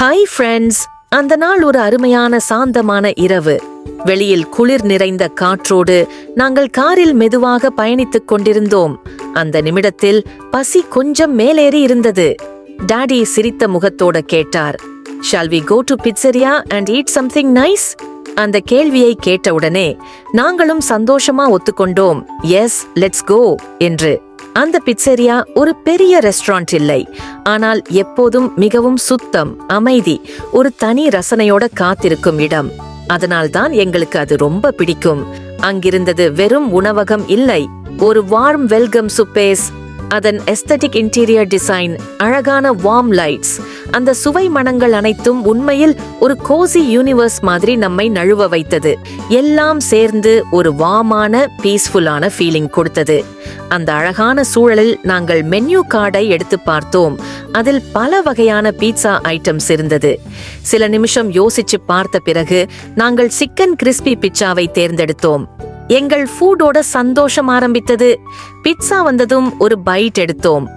Hi friends அந்த நாள் ஒரு அருமையான சாந்தமான இரவு. வெளியில் குளிர் நிறைந்த காற்றோடு நாங்கள் காரில் மெதுவாக பயணித்துக் கொண்டிருந்தோம். அந்த நிமிடத்தில் பசி கொஞ்சம் மேலேறி இருந்தது. டாடி சிரித்த முகத்தோட கேட்டார். Shall we go to pizzeria and eat something nice அந்த கேள்வியை கேட்டவுடனே நாங்களும் சந்தோஷமா ஒத்துக்கொண்டோம். எஸ் லெட்ஸ் கோ என்று. அந்த பிச்சரியா ஒரு பெரிய ரெஸ்டாரண்ட் இல்லை. ஆனால் எப்போதும் மிகவும் சுத்தம் அமைதி ஒரு தனி ரசனையோட காத்திருக்கும் இடம். அதனால்தான் எங்களுக்கு அது ரொம்ப பிடிக்கும். அங்கிருந்தது வெறும் உணவகம் இல்லை. ஒரு வார்ம் வெல்கம் சுப்பேஸ் அதன் எஸ்தட்டிக் இன்டீரியர் டிசைன் அழகான வார்ம் லைட்ஸ் அந்த சுவை மனங்கள் அனைத்தும் உண்மையில் ஒரு கோசி யூனிவர்ஸ் மாதிரி நம்மை நழுவ வைத்தது. எல்லாம் சேர்ந்து ஒரு வாமான பீஸ்ஃபுல்லான ஃபீலிங் கொடுத்தது. அந்த அழகான சூழலில் நாங்கள் மென்யூ கார்டை எடுத்து பார்த்தோம். அதில் பல வகையான பீட்சா ஐட்டம்ஸ் இருந்தது. சில நிமிஷம் யோசிச்சு பார்த்த பிறகு நாங்கள் சிக்கன் கிறிஸ்பி பிட்சாவை தேர்ந்தெடுத்தோம். எங்கள் ஃபூடோட சந்தோஷம் ஆரம்பித்தது. பிட்சா வந்ததும் ஒரு பைட் எடுத்தோம்.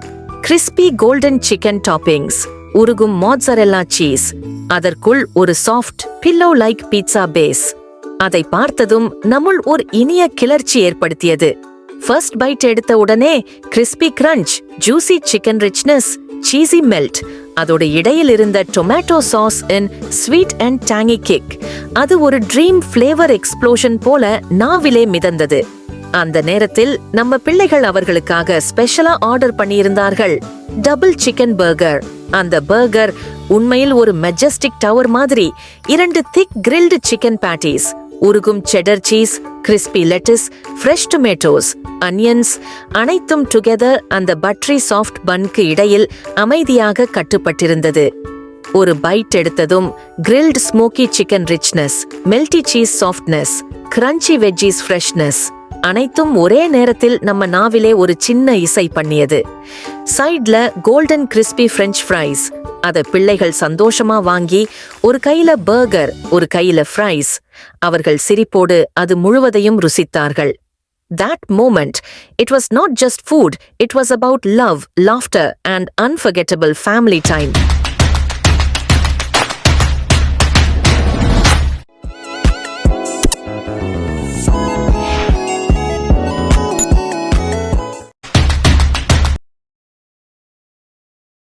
கிறிஸ்பி கோல்டன் சிக்கன் டாப்பிங்ஸ் உருகும் மோட்சரெல்லா சீஸ் அதற்குள் ஒரு soft pillow like pizza base அதை பார்த்ததும் நம்முள் ஒரு இனிய கிளர்ச்சி ஏற்படுத்தியது. ஃபர்ஸ்ட் பைட் எடுத்த உடனே crispy crunch juicy chicken richness cheesy melt அதோட இடையில் இருந்த டொமேட்டோ சாஸ் இன் ஸ்வீட் அண்ட் டேங்கி கேக் அது ஒரு ட்ரீம் ஃப்ளேவர் எக்ஸ்ப்ளோஷன் போல நாவிலே மிதந்தது. அந்த நேரத்தில் நம்ம பிள்ளைகள் அவர்களுக்காக ஸ்பெஷலா ஆர்டர் பண்ணியிருந்தார்கள். டபுள் சிக்கன் பர்கர் அந்த பர்கர் உண்மையில் ஒரு மெஜஸ்டிக் டவர் மாதிரி. இரண்டு திக் கிரில்டு சிக்கன் பேட்டிஸ் உருகும் cheddar cheese crispy lettuce fresh tomatoes onions அனைத்தும் டுகெதர் அந்த பட்ரி சாஃப்ட் பன்க்கு இடையில் அமைதியாக கட்டுப்பட்டிருந்தது. ஒரு பைட் எடுத்ததும் grilled smoky chicken richness melty cheese softness crunchy veggies freshness அனைத்தும் ஒரே நேரத்தில் நம்ம நாவிலே ஒரு சின்ன இசை பண்ணியது. சைட்ல கோல்டன் கிறிஸ்பி ஃப்ரெஞ்ச் ஃப்ரைஸ் அதை பிள்ளைகள் சந்தோஷமா வாங்கி ஒரு கையில பர்கர் ஒரு கையில ஃப்ரைஸ் அவர்கள் சிரிப்போடு அது முழுவதையும் ருசித்தார்கள். That moment it was not just food it was about love laughter and unforgettable family time